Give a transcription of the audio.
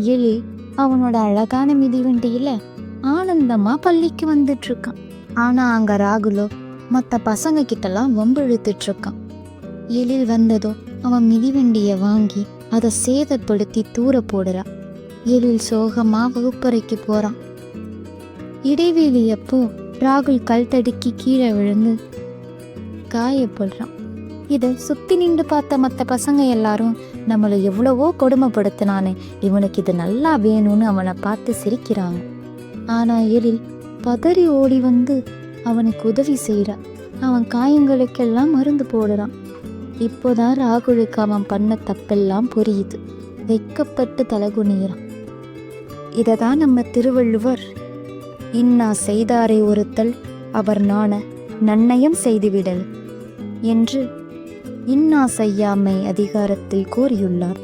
எலி அவனோட அழகான மிதிவண்டியில ஆனந்தமா பள்ளிக்கு வந்துட்டு இருக்கான் ஆனா அங்க ராகுலோ மற்ற பசங்க கிட்டலாம் வம்பு இழுத்துட்டு இருக்கான் எழில் வந்ததோ அவன் மிதிவண்டியை வாங்கி அதை சேதப்படுத்தி தூர போடுறான் எழில் சோகமா வகுப்பறைக்கு போறான். இடைவெளி அப்போ ராகுல் கல் தடுக்கி கீழே விழுந்து காயப்படுறான் இதை சுத்தி நின்று பார்த்த மற்ற பசங்க எல்லாரும் நம்மளை எவ்வளவோ கொடுமைப்படுத்தினானே. இவனுக்கு இது நல்லா வேணும்னு அவனை பார்த்து சிரிக்கிறாங்க. ஆனா எழில் பதறி ஓடி வந்து அவனுக்கு உதவி செய்கிறான் அவன் காயங்களுக்கெல்லாம் மருந்து போடுறான். இப்போதான் ராகுலுக்கு அவன் பண்ண தப்பெல்லாம் புரியுது. வெக்கப்பட்டு தலகுனிகிறான் இதை தான் நம்ம திருவள்ளுவர். இன்னா செய்தாரை ஒருத்தல் அவர் நாண நன்னயம் செய்துவிடல் என்று இன்னா செய்யாமை அதிகாரத்தில் கூறியுள்ளார்